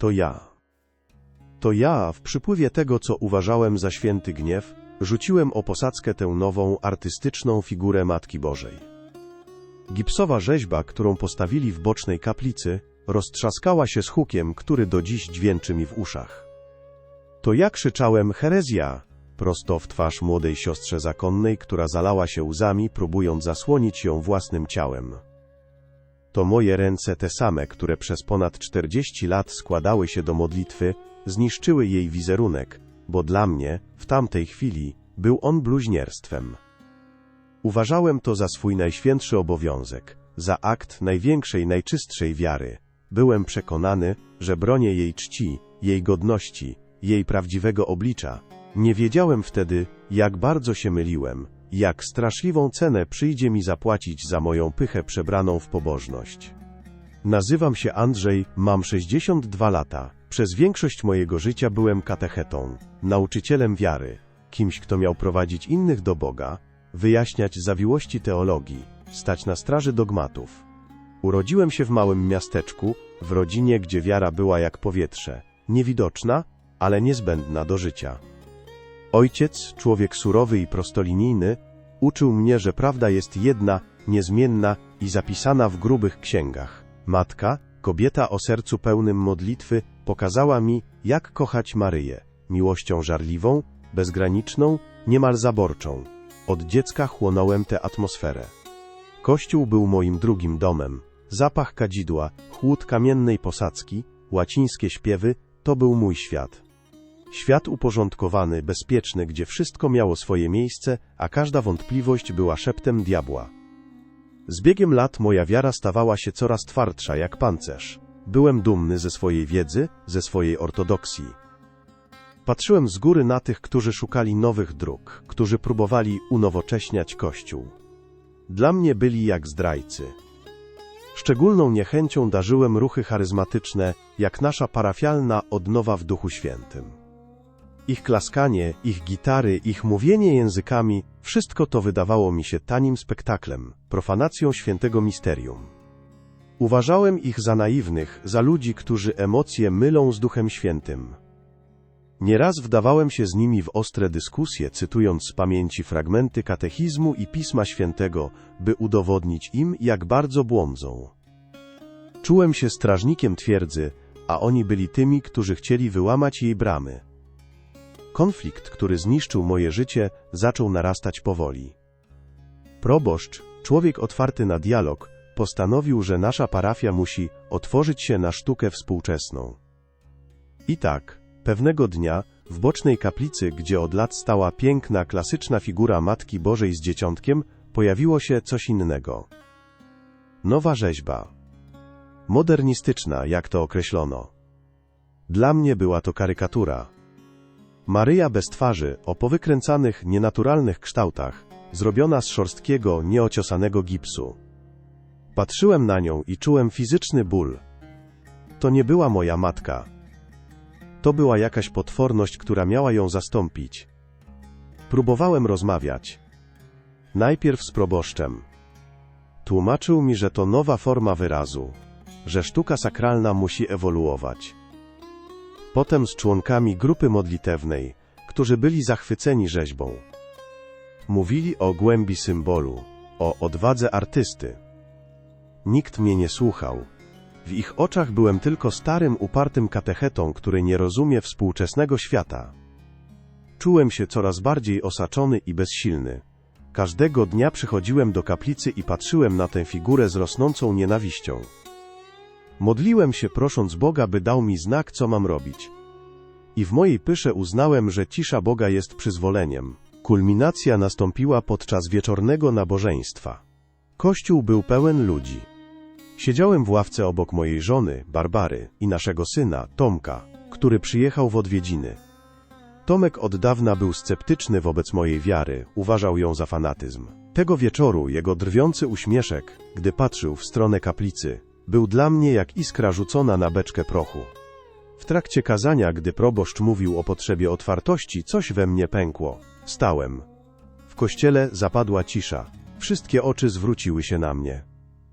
To ja. To ja, w przypływie tego, co uważałem za święty gniew, rzuciłem o posadzkę tę nową, artystyczną figurę Matki Bożej. Gipsowa rzeźba, którą postawili w bocznej kaplicy, roztrzaskała się z hukiem, który do dziś dźwięczy mi w uszach. To ja krzyczałem herezja, prosto w twarz młodej siostrze zakonnej, która zalała się łzami, próbując zasłonić ją własnym ciałem. To moje ręce te same, które przez ponad 40 lat składały się do modlitwy, zniszczyły jej wizerunek, bo dla mnie, w tamtej chwili, był on bluźnierstwem. Uważałem to za swój najświętszy obowiązek, za akt największej, najczystszej wiary. Byłem przekonany, że bronię jej czci, jej godności, jej prawdziwego oblicza. Nie wiedziałem wtedy, jak bardzo się myliłem, jak straszliwą cenę przyjdzie mi zapłacić za moją pychę przebraną w pobożność. Nazywam się Andrzej, mam 62 lata. Przez większość mojego życia byłem katechetą, nauczycielem wiary, kimś, kto miał prowadzić innych do Boga, wyjaśniać zawiłości teologii, stać na straży dogmatów. Urodziłem się w małym miasteczku, w rodzinie, gdzie wiara była jak powietrze, niewidoczna, ale niezbędna do życia. Ojciec, człowiek surowy i prostolinijny, uczył mnie, że prawda jest jedna, niezmienna i zapisana w grubych księgach. Matka, kobieta o sercu pełnym modlitwy, pokazała mi, jak kochać Maryję, miłością żarliwą, bezgraniczną, niemal zaborczą. Od dziecka chłonąłem tę atmosferę. Kościół był moim drugim domem. Zapach kadzidła, chłód kamiennej posadzki, łacińskie śpiewy, to był mój świat. Świat uporządkowany, bezpieczny, gdzie wszystko miało swoje miejsce, a każda wątpliwość była szeptem diabła. Z biegiem lat moja wiara stawała się coraz twardsza jak pancerz. Byłem dumny ze swojej wiedzy, ze swojej ortodoksji. Patrzyłem z góry na tych, którzy szukali nowych dróg, którzy próbowali unowocześniać Kościół. Dla mnie byli jak zdrajcy. Szczególną niechęcią darzyłem ruchy charyzmatyczne, jak nasza parafialna odnowa w Duchu Świętym. Ich klaskanie, ich gitary, ich mówienie językami, wszystko to wydawało mi się tanim spektaklem, profanacją świętego misterium. Uważałem ich za naiwnych, za ludzi, którzy emocje mylą z Duchem Świętym. Nieraz wdawałem się z nimi w ostre dyskusje, cytując z pamięci fragmenty katechizmu i Pisma Świętego, by udowodnić im, jak bardzo błądzą. Czułem się strażnikiem twierdzy, a oni byli tymi, którzy chcieli wyłamać jej bramy. Konflikt, który zniszczył moje życie, zaczął narastać powoli. Proboszcz, człowiek otwarty na dialog, postanowił, że nasza parafia musi otworzyć się na sztukę współczesną. I tak, pewnego dnia, w bocznej kaplicy, gdzie od lat stała piękna, klasyczna figura Matki Bożej z dzieciątkiem, pojawiło się coś innego. Nowa rzeźba. Modernistyczna, jak to określono. Dla mnie była to karykatura. Maryja bez twarzy, o powykręcanych, nienaturalnych kształtach, zrobiona z szorstkiego, nieociosanego gipsu. Patrzyłem na nią i czułem fizyczny ból. To nie była moja matka. To była jakaś potworność, która miała ją zastąpić. Próbowałem rozmawiać. Najpierw z proboszczem. Tłumaczył mi, że to nowa forma wyrazu, że sztuka sakralna musi ewoluować. Potem z członkami grupy modlitewnej, którzy byli zachwyceni rzeźbą. Mówili o głębi symbolu, o odwadze artysty. Nikt mnie nie słuchał. W ich oczach byłem tylko starym, upartym katechetą, który nie rozumie współczesnego świata. Czułem się coraz bardziej osaczony i bezsilny. Każdego dnia przychodziłem do kaplicy i patrzyłem na tę figurę z rosnącą nienawiścią. Modliłem się prosząc Boga, by dał mi znak, co mam robić. I w mojej pysze uznałem, że cisza Boga jest przyzwoleniem. Kulminacja nastąpiła podczas wieczornego nabożeństwa. Kościół był pełen ludzi. Siedziałem w ławce obok mojej żony, Barbary, i naszego syna, Tomka, który przyjechał w odwiedziny. Tomek od dawna był sceptyczny wobec mojej wiary, uważał ją za fanatyzm. Tego wieczoru jego drwiący uśmieszek, gdy patrzył w stronę kaplicy, był dla mnie jak iskra rzucona na beczkę prochu. W trakcie kazania, gdy proboszcz mówił o potrzebie otwartości, coś we mnie pękło. Stałem. W kościele zapadła cisza. Wszystkie oczy zwróciły się na mnie.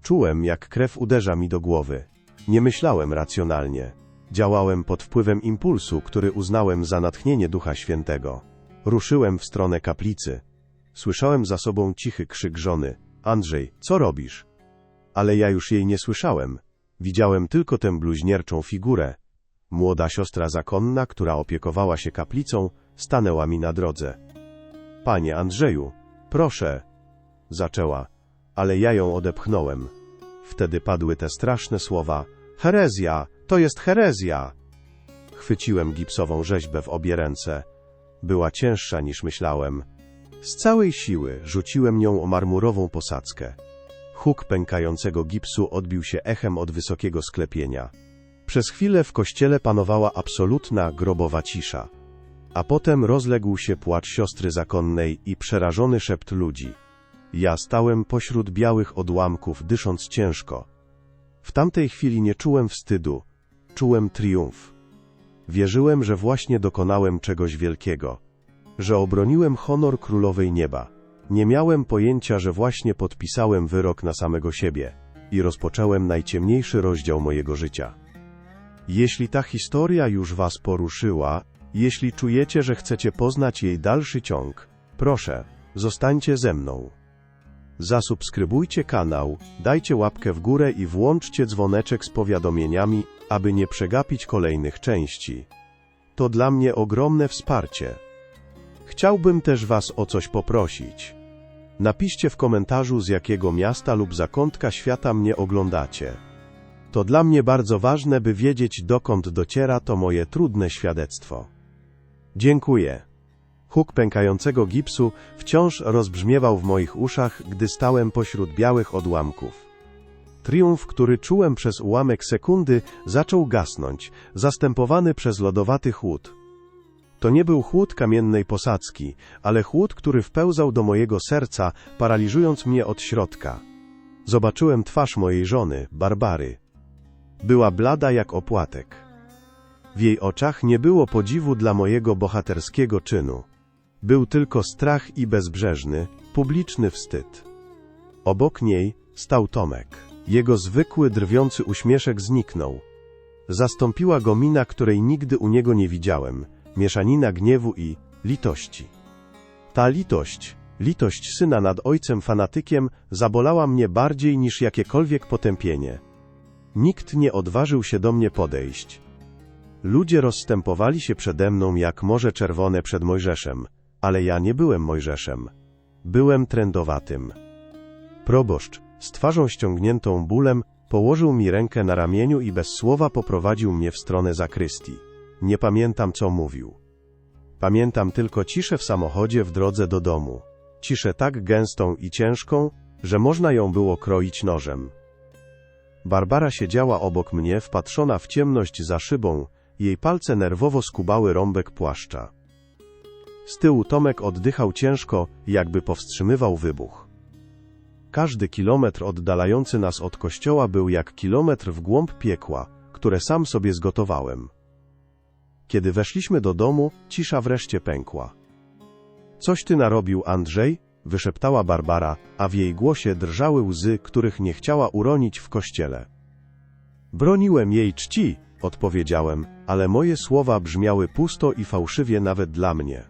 Czułem, jak krew uderza mi do głowy. Nie myślałem racjonalnie. Działałem pod wpływem impulsu, który uznałem za natchnienie Ducha Świętego. Ruszyłem w stronę kaplicy. Słyszałem za sobą cichy krzyk żony. Andrzej, co robisz? Ale ja już jej nie słyszałem. Widziałem tylko tę bluźnierczą figurę. Młoda siostra zakonna, która opiekowała się kaplicą, stanęła mi na drodze. Panie Andrzeju, proszę, zaczęła, ale ja ją odepchnąłem. Wtedy padły te straszne słowa: Herezja, to jest herezja! Chwyciłem gipsową rzeźbę w obie ręce. Była cięższa niż myślałem. Z całej siły rzuciłem nią o marmurową posadzkę. Huk pękającego gipsu odbił się echem od wysokiego sklepienia. Przez chwilę w kościele panowała absolutna grobowa cisza. A potem rozległ się płacz siostry zakonnej i przerażony szept ludzi. Ja stałem pośród białych odłamków, dysząc ciężko. W tamtej chwili nie czułem wstydu, czułem triumf. Wierzyłem, że właśnie dokonałem czegoś wielkiego, że obroniłem honor królowej nieba. Nie miałem pojęcia, że właśnie podpisałem wyrok na samego siebie i rozpocząłem najciemniejszy rozdział mojego życia. Jeśli ta historia już Was poruszyła, jeśli czujecie, że chcecie poznać jej dalszy ciąg, proszę, zostańcie ze mną. Zasubskrybujcie kanał, dajcie łapkę w górę i włączcie dzwoneczek z powiadomieniami, aby nie przegapić kolejnych części. To dla mnie ogromne wsparcie. Chciałbym też Was o coś poprosić. Napiszcie w komentarzu, z jakiego miasta lub zakątka świata mnie oglądacie. To dla mnie bardzo ważne, by wiedzieć, dokąd dociera to moje trudne świadectwo. Dziękuję. Huk pękającego gipsu wciąż rozbrzmiewał w moich uszach, gdy stałem pośród białych odłamków. Triumf, który czułem przez ułamek sekundy, zaczął gasnąć, zastępowany przez lodowaty chłód. To nie był chłód kamiennej posadzki, ale chłód, który wpełzał do mojego serca, paraliżując mnie od środka. Zobaczyłem twarz mojej żony, Barbary. Była blada jak opłatek. W jej oczach nie było podziwu dla mojego bohaterskiego czynu. Był tylko strach i bezbrzeżny, publiczny wstyd. Obok niej stał Tomek. Jego zwykły, drwiący uśmieszek zniknął. Zastąpiła go mina, której nigdy u niego nie widziałem, mieszanina gniewu i litości. Ta litość, litość syna nad ojcem fanatykiem, zabolała mnie bardziej niż jakiekolwiek potępienie. Nikt nie odważył się do mnie podejść. Ludzie rozstępowali się przede mną jak Morze Czerwone przed Mojżeszem, ale ja nie byłem Mojżeszem. Byłem trędowatym. Proboszcz, z twarzą ściągniętą bólem, położył mi rękę na ramieniu i bez słowa poprowadził mnie w stronę zakrystii. Nie pamiętam, co mówił. Pamiętam tylko ciszę w samochodzie w drodze do domu. Ciszę tak gęstą i ciężką, że można ją było kroić nożem. Barbara siedziała obok mnie, wpatrzona w ciemność za szybą, jej palce nerwowo skubały rąbek płaszcza. Z tyłu Tomek oddychał ciężko, jakby powstrzymywał wybuch. Każdy kilometr oddalający nas od kościoła był jak kilometr w głąb piekła, które sam sobie zgotowałem. Kiedy weszliśmy do domu, cisza wreszcie pękła. Coś ty narobił, Andrzej? wyszeptała Barbara, a w jej głosie drżały łzy, których nie chciała uronić w kościele. Broniłem jej czci, odpowiedziałem, ale moje słowa brzmiały pusto i fałszywie nawet dla mnie.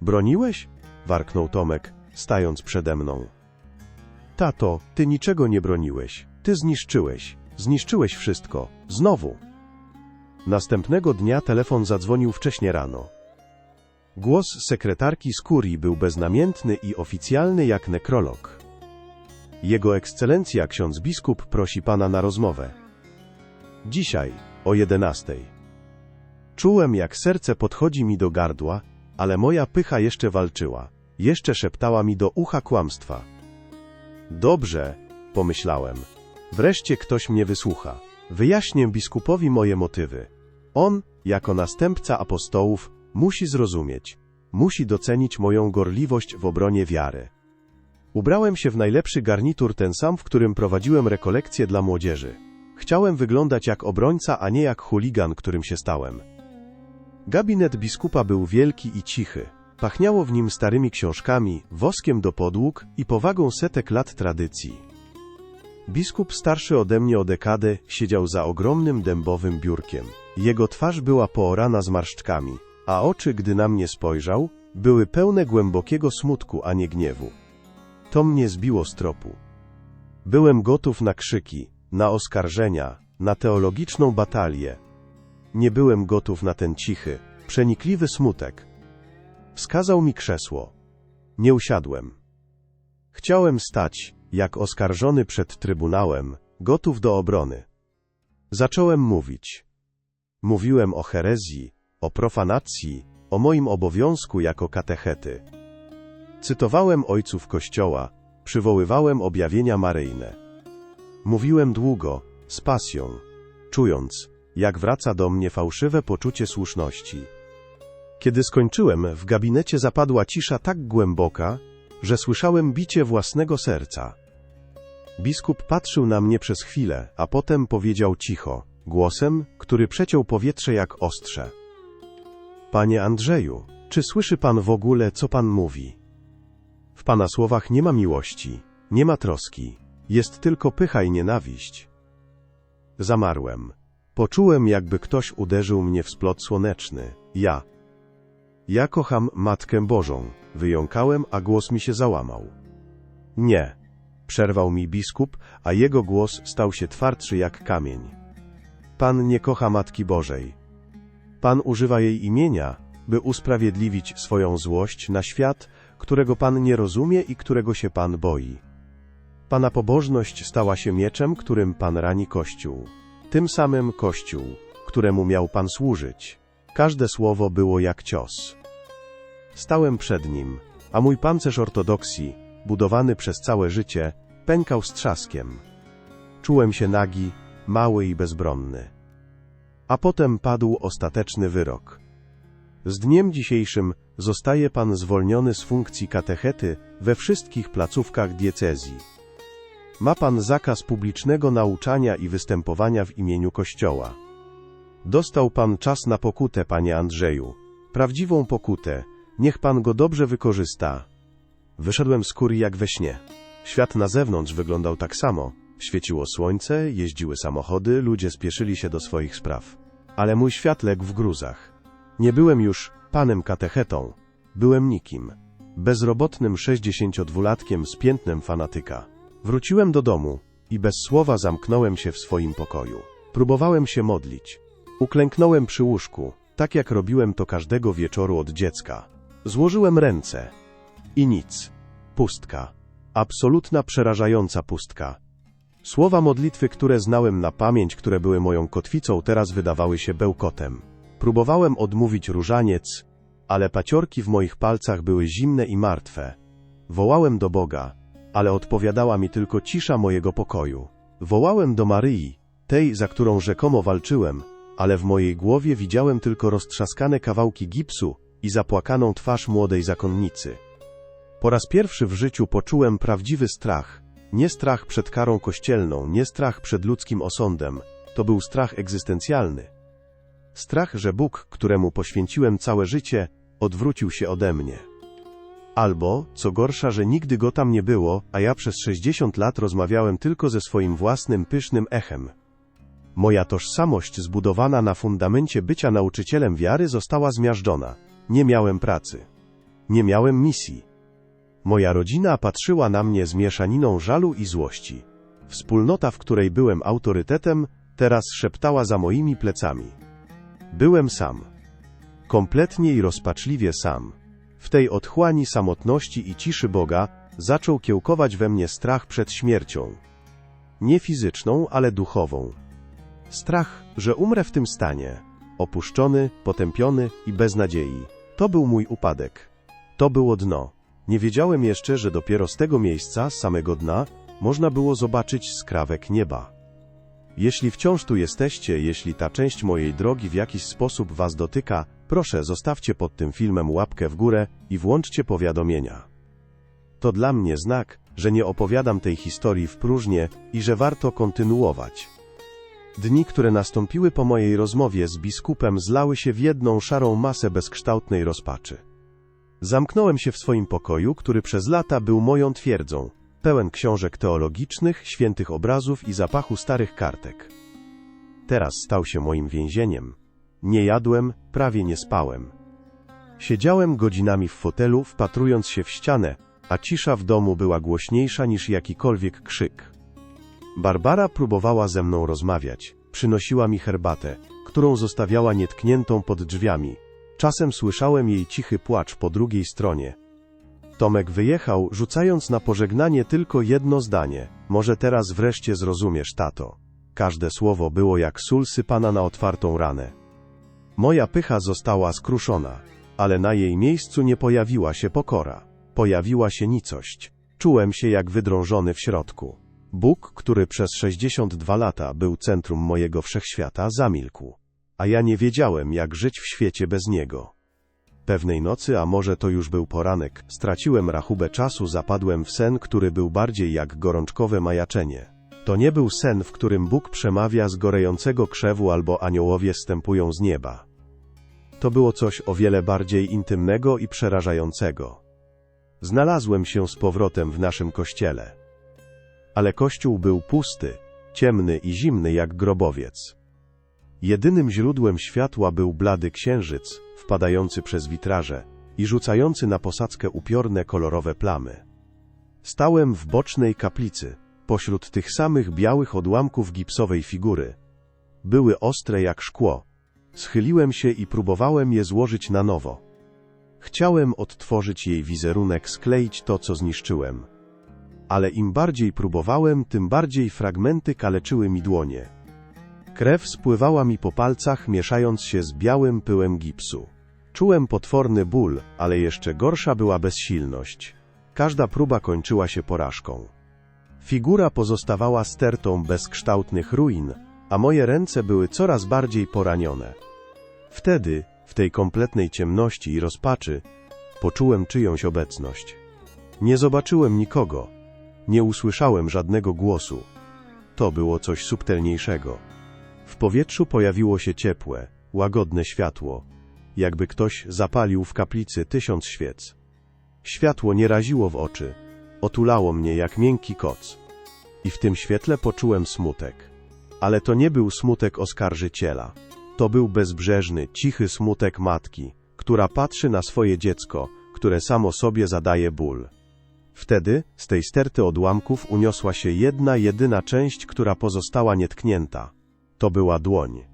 Broniłeś? warknął Tomek, stając przede mną. Tato, ty niczego nie broniłeś. Ty zniszczyłeś. Zniszczyłeś wszystko. Znowu. Następnego dnia telefon zadzwonił wcześnie rano. Głos sekretarki z kurii był beznamiętny i oficjalny jak nekrolog. Jego ekscelencja ksiądz biskup prosi pana na rozmowę. Dzisiaj, o jedenastej. Czułem, jak serce podchodzi mi do gardła, ale moja pycha jeszcze walczyła. Jeszcze szeptała mi do ucha kłamstwa. Dobrze, pomyślałem. Wreszcie ktoś mnie wysłucha. Wyjaśnię biskupowi moje motywy. On, jako następca apostołów, musi zrozumieć, musi docenić moją gorliwość w obronie wiary. Ubrałem się w najlepszy garnitur, ten sam, w którym prowadziłem rekolekcje dla młodzieży. Chciałem wyglądać jak obrońca, a nie jak chuligan, którym się stałem. Gabinet biskupa był wielki i cichy. Pachniało w nim starymi książkami, woskiem do podłóg i powagą setek lat tradycji. Biskup starszy ode mnie o dekadę siedział za ogromnym dębowym biurkiem. Jego twarz była poorana zmarszczkami, a oczy, gdy na mnie spojrzał, były pełne głębokiego smutku, a nie gniewu. To mnie zbiło z tropu. Byłem gotów na krzyki, na oskarżenia, na teologiczną batalię. Nie byłem gotów na ten cichy, przenikliwy smutek. Wskazał mi krzesło. Nie usiadłem. Chciałem stać, jak oskarżony przed trybunałem, gotów do obrony. Zacząłem mówić. Mówiłem o herezji, o profanacji, o moim obowiązku jako katechety. Cytowałem ojców Kościoła, przywoływałem objawienia maryjne. Mówiłem długo, z pasją, czując, jak wraca do mnie fałszywe poczucie słuszności. Kiedy skończyłem, w gabinecie zapadła cisza tak głęboka, że słyszałem bicie własnego serca. Biskup patrzył na mnie przez chwilę, a potem powiedział cicho, głosem, który przeciął powietrze jak ostrze. Panie Andrzeju, czy słyszy pan w ogóle, co pan mówi? W pana słowach nie ma miłości, nie ma troski, jest tylko pycha i nienawiść. Zamarłem. Poczułem, jakby ktoś uderzył mnie w splot słoneczny. Ja. Ja kocham Matkę Bożą. Wyjąkałem, a głos mi się załamał. Nie. Przerwał mi biskup, a jego głos stał się twardszy jak kamień. Pan nie kocha Matki Bożej. Pan używa jej imienia, by usprawiedliwić swoją złość na świat, którego Pan nie rozumie i którego się Pan boi. Pana pobożność stała się mieczem, którym Pan rani Kościół. Tym samym Kościół, któremu miał Pan służyć. Każde słowo było jak cios. Stałem przed nim, a mój pancerz ortodoksji, budowany przez całe życie, pękał z trzaskiem. Czułem się nagi, mały i bezbronny. A potem padł ostateczny wyrok. Z dniem dzisiejszym zostaje pan zwolniony z funkcji katechety we wszystkich placówkach diecezji. Ma pan zakaz publicznego nauczania i występowania w imieniu Kościoła. Dostał pan czas na pokutę, panie Andrzeju. Prawdziwą pokutę. Niech pan go dobrze wykorzysta. Wyszedłem z kurii jak we śnie. Świat na zewnątrz wyglądał tak samo. Świeciło słońce, jeździły samochody, ludzie spieszyli się do swoich spraw. Ale mój świat legł w gruzach. Nie byłem już panem katechetą. Byłem nikim. Bezrobotnym 62-latkiem z piętnem fanatyka. Wróciłem do domu i bez słowa zamknąłem się w swoim pokoju. Próbowałem się modlić. Uklęknąłem przy łóżku, tak jak robiłem to każdego wieczoru od dziecka. Złożyłem ręce. I nic. Pustka. Absolutna, przerażająca pustka. Słowa modlitwy, które znałem na pamięć, które były moją kotwicą, teraz wydawały się bełkotem. Próbowałem odmówić różaniec, ale paciorki w moich palcach były zimne i martwe. Wołałem do Boga, ale odpowiadała mi tylko cisza mojego pokoju. Wołałem do Maryi, tej, za którą rzekomo walczyłem, ale w mojej głowie widziałem tylko roztrzaskane kawałki gipsu i zapłakaną twarz młodej zakonnicy. Po raz pierwszy w życiu poczułem prawdziwy strach. Nie strach przed karą kościelną, nie strach przed ludzkim osądem. To był strach egzystencjalny. Strach, że Bóg, któremu poświęciłem całe życie, odwrócił się ode mnie. Albo, co gorsza, że nigdy go tam nie było, a ja przez 60 lat rozmawiałem tylko ze swoim własnym pysznym echem. Moja tożsamość zbudowana na fundamencie bycia nauczycielem wiary została zmiażdżona. Nie miałem pracy. Nie miałem misji. Moja rodzina patrzyła na mnie z mieszaniną żalu i złości. Wspólnota, w której byłem autorytetem, teraz szeptała za moimi plecami. Byłem sam. Kompletnie i rozpaczliwie sam. W tej otchłani samotności i ciszy Boga zaczął kiełkować we mnie strach przed śmiercią. Nie fizyczną, ale duchową. Strach, że umrę w tym stanie. Opuszczony, potępiony i bez nadziei. To był mój upadek. To było dno. Nie wiedziałem jeszcze, że dopiero z tego miejsca, samego dna, można było zobaczyć skrawek nieba. Jeśli wciąż tu jesteście, jeśli ta część mojej drogi w jakiś sposób Was dotyka, proszę zostawcie pod tym filmem łapkę w górę i włączcie powiadomienia. To dla mnie znak, że nie opowiadam tej historii w próżnię i że warto kontynuować. Dni, które nastąpiły po mojej rozmowie z biskupem, zlały się w jedną szarą masę bezkształtnej rozpaczy. Zamknąłem się w swoim pokoju, który przez lata był moją twierdzą. pełen książek teologicznych, świętych obrazów i zapachu starych kartek. Teraz stał się moim więzieniem. Nie jadłem, prawie nie spałem. Siedziałem godzinami w fotelu, wpatrując się w ścianę, a cisza w domu była głośniejsza niż jakikolwiek krzyk. Barbara próbowała ze mną rozmawiać, przynosiła mi herbatę, którą zostawiała nietkniętą pod drzwiami. Czasem słyszałem jej cichy płacz po drugiej stronie. Tomek wyjechał, rzucając na pożegnanie tylko jedno zdanie. Może teraz wreszcie zrozumiesz, tato. Każde słowo było jak sól sypana na otwartą ranę. Moja pycha została skruszona, ale na jej miejscu nie pojawiła się pokora. Pojawiła się nicość. Czułem się jak wydrążony w środku. Bóg, który przez 62 lata był centrum mojego wszechświata, zamilkł. A ja nie wiedziałem, jak żyć w świecie bez niego. Pewnej nocy, a może to już był poranek, straciłem rachubę czasu, zapadłem w sen, który był bardziej jak gorączkowe majaczenie. To nie był sen, w którym Bóg przemawia z gorejącego krzewu albo aniołowie stępują z nieba. To było coś o wiele bardziej intymnego i przerażającego. Znalazłem się z powrotem w naszym kościele. Ale kościół był pusty, ciemny i zimny jak grobowiec. Jedynym źródłem światła był blady księżyc, wpadający przez witraże i rzucający na posadzkę upiorne kolorowe plamy. Stałem w bocznej kaplicy, pośród tych samych białych odłamków gipsowej figury. Były ostre jak szkło. Schyliłem się i próbowałem je złożyć na nowo. Chciałem odtworzyć jej wizerunek, skleić to, co zniszczyłem. Ale im bardziej próbowałem, tym bardziej fragmenty kaleczyły mi dłonie. Krew spływała mi po palcach, mieszając się z białym pyłem gipsu. Czułem potworny ból, ale jeszcze gorsza była bezsilność. Każda próba kończyła się porażką. Figura pozostawała stertą bezkształtnych ruin, a moje ręce były coraz bardziej poranione. Wtedy, w tej kompletnej ciemności i rozpaczy, poczułem czyjąś obecność. Nie zobaczyłem nikogo, nie usłyszałem żadnego głosu. To było coś subtelniejszego. W powietrzu pojawiło się ciepłe, łagodne światło, jakby ktoś zapalił w kaplicy tysiąc świec. Światło nie raziło w oczy, otulało mnie jak miękki koc. I w tym świetle poczułem smutek. Ale to nie był smutek oskarżyciela. To był bezbrzeżny, cichy smutek matki, która patrzy na swoje dziecko, które samo sobie zadaje ból. Wtedy, z tej sterty odłamków uniosła się jedna, jedyna część, która pozostała nietknięta. To była dłoń.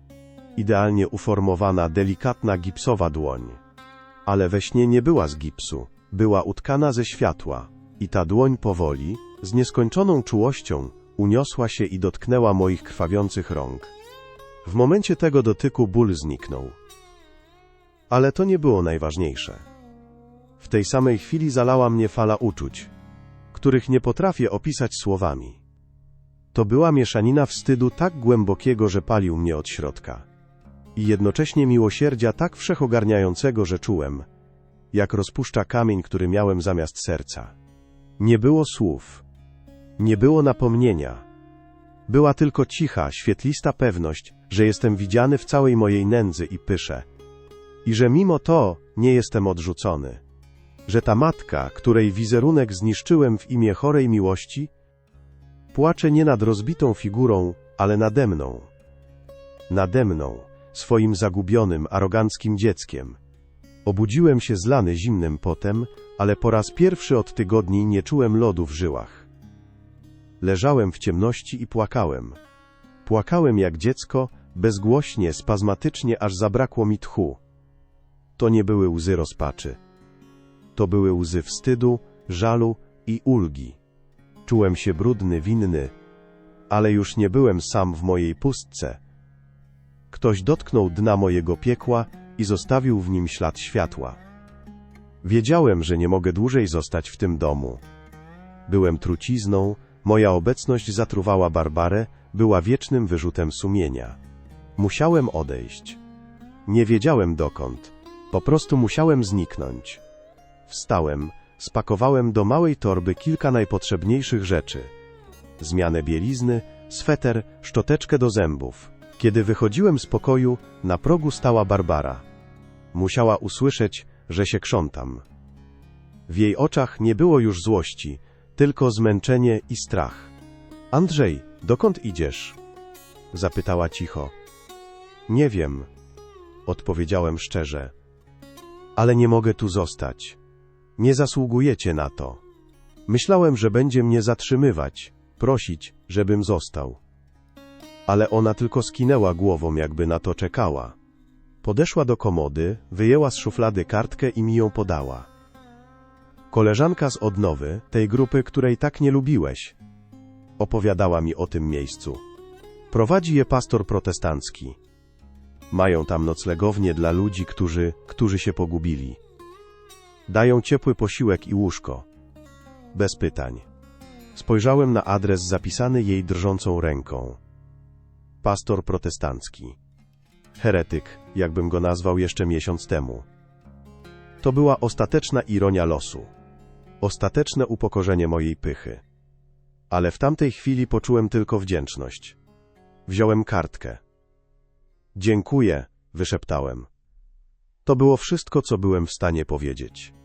Idealnie uformowana, delikatna gipsowa dłoń. Ale we śnie nie była z gipsu, była utkana ze światła. I ta dłoń powoli, z nieskończoną czułością, uniosła się i dotknęła moich krwawiących rąk. W momencie tego dotyku ból zniknął. Ale to nie było najważniejsze. W tej samej chwili zalała mnie fala uczuć, których nie potrafię opisać słowami. To była mieszanina wstydu tak głębokiego, że palił mnie od środka. I jednocześnie miłosierdzia tak wszechogarniającego, że czułem, jak rozpuszcza kamień, który miałem zamiast serca. Nie było słów. Nie było napomnienia. Była tylko cicha, świetlista pewność, że jestem widziany w całej mojej nędzy i pysze. I że mimo to nie jestem odrzucony. Że ta matka, której wizerunek zniszczyłem w imię chorej miłości, płacze nie nad rozbitą figurą, ale nade mną. Nade mną, swoim zagubionym, aroganckim dzieckiem. Obudziłem się zlany zimnym potem, ale po raz pierwszy od tygodni nie czułem lodu w żyłach. Leżałem w ciemności i płakałem. Płakałem jak dziecko, bezgłośnie, spazmatycznie, aż zabrakło mi tchu. To nie były łzy rozpaczy. To były łzy wstydu, żalu i ulgi. Czułem się brudny, winny, ale już nie byłem sam w mojej pustce. Ktoś dotknął dna mojego piekła i zostawił w nim ślad światła. Wiedziałem, że nie mogę dłużej zostać w tym domu. Byłem trucizną, moja obecność zatruwała Barbarę, była wiecznym wyrzutem sumienia. Musiałem odejść. Nie wiedziałem dokąd. Po prostu musiałem zniknąć. Wstałem, spakowałem do małej torby kilka najpotrzebniejszych rzeczy. Zmianę bielizny, sweter, szczoteczkę do zębów. Kiedy wychodziłem z pokoju, na progu stała Barbara. Musiała usłyszeć, że się krzątam. W jej oczach nie było już złości, tylko zmęczenie i strach. Andrzej, dokąd idziesz? Zapytała cicho. Nie wiem, odpowiedziałem szczerze. Ale nie mogę tu zostać. Nie zasługujecie na to. Myślałem, że będzie mnie zatrzymywać, prosić, żebym został. Ale ona tylko skinęła głową, jakby na to czekała. Podeszła do komody, wyjęła z szuflady kartkę i mi ją podała. Koleżanka z odnowy, tej grupy, której tak nie lubiłeś, opowiadała mi o tym miejscu. Prowadzi je pastor protestancki. Mają tam noclegownię dla ludzi, którzy, którzy się pogubili. Dają ciepły posiłek i łóżko. Bez pytań. Spojrzałem na adres zapisany jej drżącą ręką. Pastor protestancki. Heretyk, jakbym go nazwał jeszcze miesiąc temu. To była ostateczna ironia losu. Ostateczne upokorzenie mojej pychy. Ale w tamtej chwili poczułem tylko wdzięczność. Wziąłem kartkę. Dziękuję, wyszeptałem. To było wszystko, co byłem w stanie powiedzieć.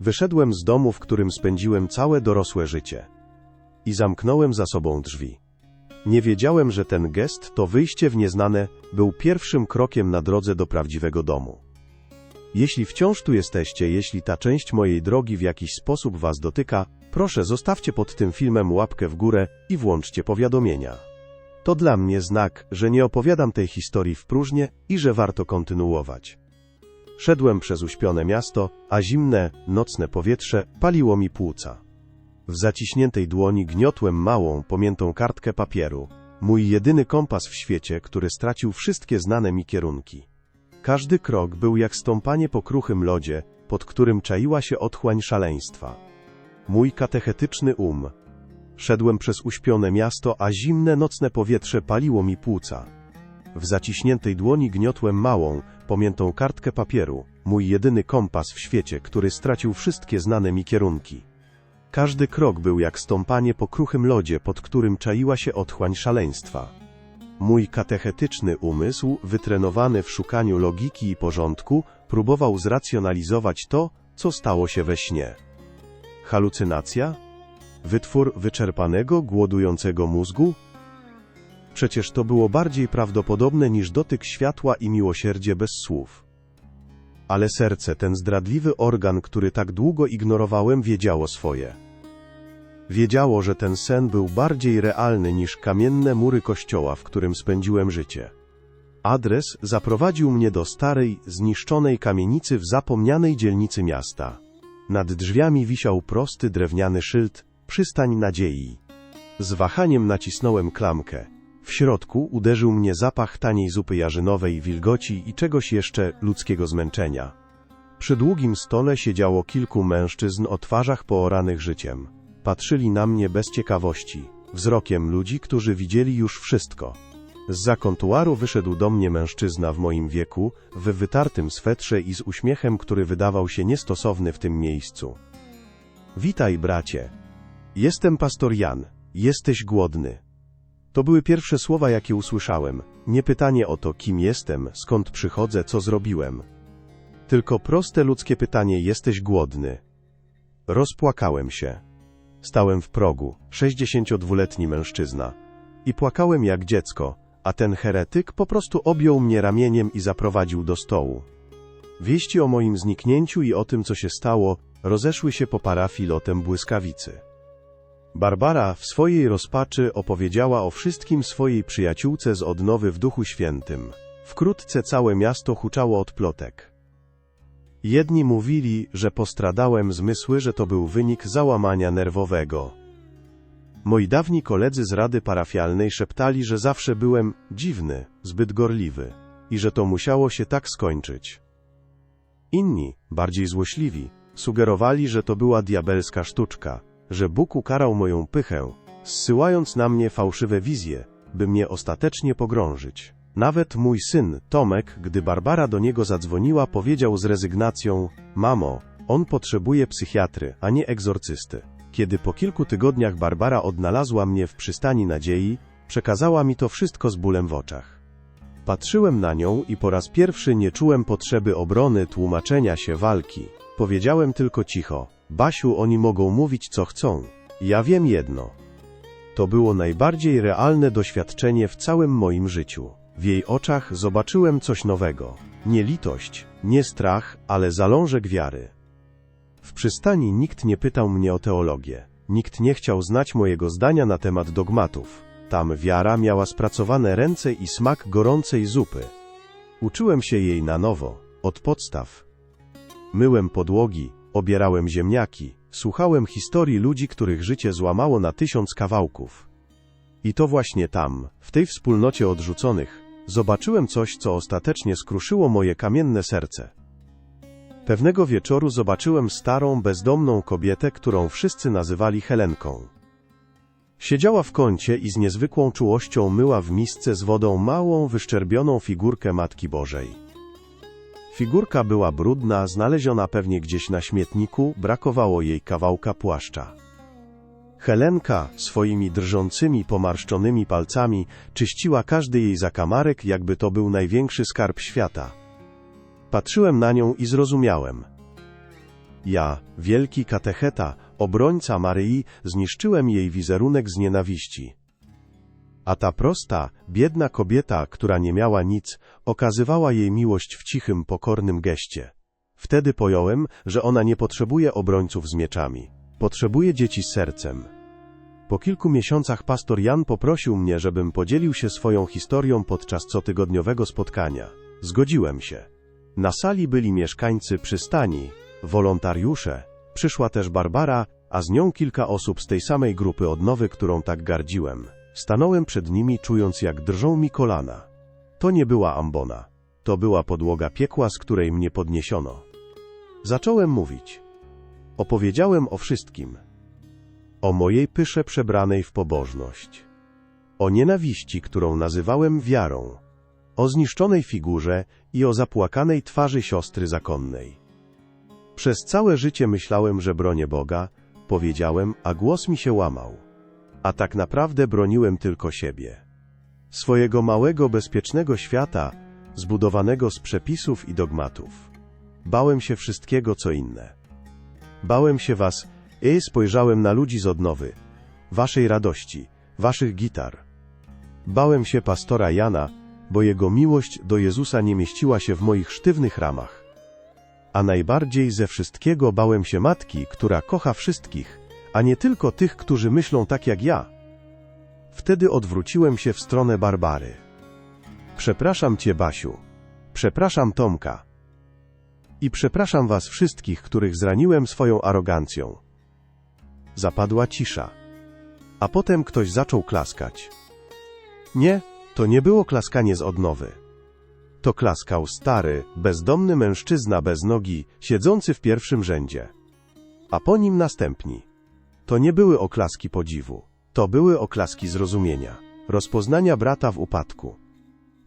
Wyszedłem z domu, w którym spędziłem całe dorosłe życie. I zamknąłem za sobą drzwi. Nie wiedziałem, że ten gest, to wyjście w nieznane, był pierwszym krokiem na drodze do prawdziwego domu. Jeśli wciąż tu jesteście, jeśli ta część mojej drogi w jakiś sposób Was dotyka, proszę zostawcie pod tym filmem łapkę w górę i włączcie powiadomienia. To dla mnie znak, że nie opowiadam tej historii w próżnię i że warto kontynuować. Szedłem przez uśpione miasto, a zimne, nocne powietrze paliło mi płuca. W zaciśniętej dłoni gniotłem małą, pomiętą kartkę papieru. Mój jedyny kompas w świecie, który stracił wszystkie znane mi kierunki. Każdy krok był jak stąpanie po kruchym lodzie, pod którym czaiła się otchłań szaleństwa. Mój katechetyczny um. Szedłem przez uśpione miasto, a zimne nocne powietrze paliło mi płuca. W zaciśniętej dłoni gniotłem małą, pomiętą kartkę papieru, mój jedyny kompas w świecie, który stracił wszystkie znane mi kierunki. Każdy krok był jak stąpanie po kruchym lodzie, pod którym czaiła się otchłań szaleństwa. Mój katechetyczny umysł, wytrenowany w szukaniu logiki i porządku, próbował zracjonalizować to, co stało się we śnie. Halucynacja? Wytwór wyczerpanego, głodującego mózgu? Przecież to było bardziej prawdopodobne niż dotyk światła i miłosierdzie bez słów. Ale serce, ten zdradliwy organ, który tak długo ignorowałem, wiedziało swoje. Wiedziało, że ten sen był bardziej realny niż kamienne mury kościoła, w którym spędziłem życie. Adres zaprowadził mnie do starej, zniszczonej kamienicy w zapomnianej dzielnicy miasta. Nad drzwiami wisiał prosty drewniany szyld Przystań nadziei. Z wahaniem nacisnąłem klamkę. W środku uderzył mnie zapach taniej zupy jarzynowej, wilgoci i czegoś jeszcze ludzkiego zmęczenia. Przy długim stole siedziało kilku mężczyzn o twarzach pooranych życiem. Patrzyli na mnie bez ciekawości, wzrokiem ludzi, którzy widzieli już wszystko. Z za kontuaru wyszedł do mnie mężczyzna w moim wieku, w wytartym swetrze i z uśmiechem, który wydawał się niestosowny w tym miejscu. Witaj, bracie. Jestem pastor Jan. Jesteś głodny. To były pierwsze słowa, jakie usłyszałem. Nie pytanie o to, kim jestem, skąd przychodzę, co zrobiłem. Tylko proste ludzkie pytanie: jesteś głodny? Rozpłakałem się. Stałem w progu, 62-letni mężczyzna. I płakałem jak dziecko, a ten heretyk po prostu objął mnie ramieniem i zaprowadził do stołu. Wieści o moim zniknięciu i o tym, co się stało, rozeszły się po parafii lotem błyskawicy. Barbara w swojej rozpaczy opowiedziała o wszystkim swojej przyjaciółce z odnowy w Duchu Świętym. Wkrótce całe miasto huczało od plotek. Jedni mówili, że postradałem zmysły, że to był wynik załamania nerwowego. Moi dawni koledzy z rady parafialnej szeptali, że zawsze byłem dziwny, zbyt gorliwy i że to musiało się tak skończyć. Inni, bardziej złośliwi, sugerowali, że to była diabelska sztuczka, że Bóg ukarał moją pychę, zsyłając na mnie fałszywe wizje, by mnie ostatecznie pogrążyć. Nawet mój syn, Tomek, gdy Barbara do niego zadzwoniła, powiedział z rezygnacją: Mamo, on potrzebuje psychiatry, a nie egzorcysty. Kiedy po kilku tygodniach Barbara odnalazła mnie w przystani nadziei, przekazała mi to wszystko z bólem w oczach. Patrzyłem na nią i po raz pierwszy nie czułem potrzeby obrony, tłumaczenia się, walki. Powiedziałem tylko cicho. Basiu, oni mogą mówić co chcą. Ja wiem jedno. To było najbardziej realne doświadczenie w całym moim życiu. W jej oczach zobaczyłem coś nowego. Nie litość, nie strach, ale zalążek wiary. W przystani nikt nie pytał mnie o teologię. Nikt nie chciał znać mojego zdania na temat dogmatów. Tam wiara miała spracowane ręce i smak gorącej zupy. Uczyłem się jej na nowo, od podstaw. Myłem podłogi, obierałem ziemniaki, słuchałem historii ludzi, których życie złamało na tysiąc kawałków. I to właśnie tam, w tej wspólnocie odrzuconych, zobaczyłem coś, co ostatecznie skruszyło moje kamienne serce. Pewnego wieczoru zobaczyłem starą, bezdomną kobietę, którą wszyscy nazywali Helenką. Siedziała w kącie i z niezwykłą czułością myła w misce z wodą małą, wyszczerbioną figurkę Matki Bożej. Figurka była brudna, znaleziona pewnie gdzieś na śmietniku, brakowało jej kawałka płaszcza. Helenka swoimi drżącymi, pomarszczonymi palcami czyściła każdy jej zakamarek, jakby to był największy skarb świata. Patrzyłem na nią i zrozumiałem. Ja, wielki katecheta, obrońca Maryi, zniszczyłem jej wizerunek z nienawiści. A ta prosta, biedna kobieta, która nie miała nic, okazywała jej miłość w cichym, pokornym geście. Wtedy pojąłem, że ona nie potrzebuje obrońców z mieczami. Potrzebuje dzieci z sercem. Po kilku miesiącach pastor Jan poprosił mnie, żebym podzielił się swoją historią podczas cotygodniowego spotkania. Zgodziłem się. Na sali byli mieszkańcy przystani, wolontariusze, przyszła też Barbara, a z nią kilka osób z tej samej grupy odnowy, którą tak gardziłem. Stanąłem przed nimi, czując jak drżą mi kolana. To nie była ambona. To była podłoga piekła, z której mnie podniesiono. Zacząłem mówić. Opowiedziałem o wszystkim. O mojej pysze przebranej w pobożność. O nienawiści, którą nazywałem wiarą. O zniszczonej figurze i o zapłakanej twarzy siostry zakonnej. Przez całe życie myślałem, że bronię Boga, powiedziałem, a głos mi się łamał. A tak naprawdę broniłem tylko siebie. Swojego małego, bezpiecznego świata, zbudowanego z przepisów i dogmatów. Bałem się wszystkiego, co inne. Bałem się was, i spojrzałem na ludzi z odnowy, waszej radości, waszych gitar. Bałem się pastora Jana, bo jego miłość do Jezusa nie mieściła się w moich sztywnych ramach. A najbardziej ze wszystkiego bałem się matki, która kocha wszystkich, a nie tylko tych, którzy myślą tak jak ja. Wtedy odwróciłem się w stronę Barbary. Przepraszam cię, Basiu. Przepraszam Tomka. I przepraszam was wszystkich, których zraniłem swoją arogancją. Zapadła cisza. A potem ktoś zaczął klaskać. Nie, to nie było klaskanie z odnowy. To klaskał stary, bezdomny mężczyzna bez nogi, siedzący w pierwszym rzędzie. A po nim następni. To nie były oklaski podziwu. To były oklaski zrozumienia, rozpoznania brata w upadku.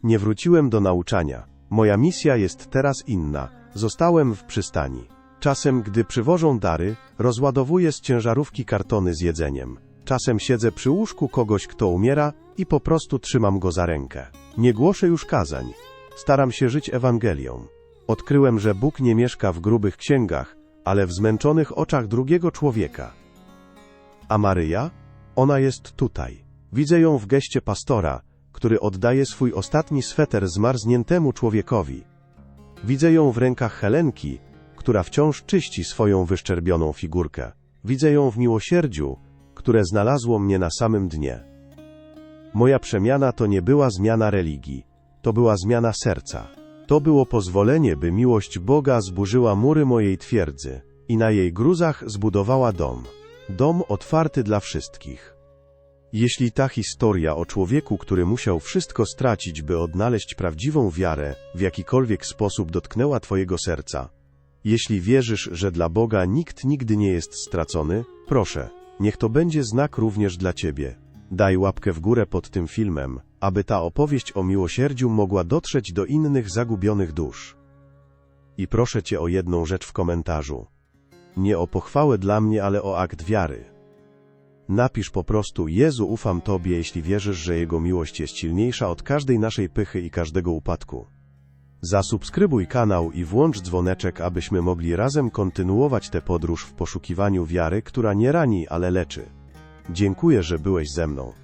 Nie wróciłem do nauczania. Moja misja jest teraz inna. Zostałem w przystani. Czasem, gdy przywożą dary, rozładowuję z ciężarówki kartony z jedzeniem. Czasem siedzę przy łóżku kogoś, kto umiera i po prostu trzymam go za rękę. Nie głoszę już kazań. Staram się żyć Ewangelią. Odkryłem, że Bóg nie mieszka w grubych księgach, ale w zmęczonych oczach drugiego człowieka. A Maryja? Ona jest tutaj. Widzę ją w geście pastora, który oddaje swój ostatni sweter zmarzniętemu człowiekowi. Widzę ją w rękach Helenki, która wciąż czyści swoją wyszczerbioną figurkę. Widzę ją w miłosierdziu, które znalazło mnie na samym dnie. Moja przemiana to nie była zmiana religii, to była zmiana serca. To było pozwolenie, by miłość Boga zburzyła mury mojej twierdzy i na jej gruzach zbudowała dom. Dom otwarty dla wszystkich. Jeśli ta historia o człowieku, który musiał wszystko stracić, by odnaleźć prawdziwą wiarę, w jakikolwiek sposób dotknęła Twojego serca, jeśli wierzysz, że dla Boga nikt nigdy nie jest stracony, proszę, niech to będzie znak również dla Ciebie. Daj łapkę w górę pod tym filmem, aby ta opowieść o miłosierdziu mogła dotrzeć do innych zagubionych dusz. I proszę Cię o jedną rzecz w komentarzu. Nie o pochwałę dla mnie, ale o akt wiary. Napisz po prostu: Jezu, ufam Tobie, jeśli wierzysz, że Jego miłość jest silniejsza od każdej naszej pychy i każdego upadku. Zasubskrybuj kanał i włącz dzwoneczek, abyśmy mogli razem kontynuować tę podróż w poszukiwaniu wiary, która nie rani, ale leczy. Dziękuję, że byłeś ze mną.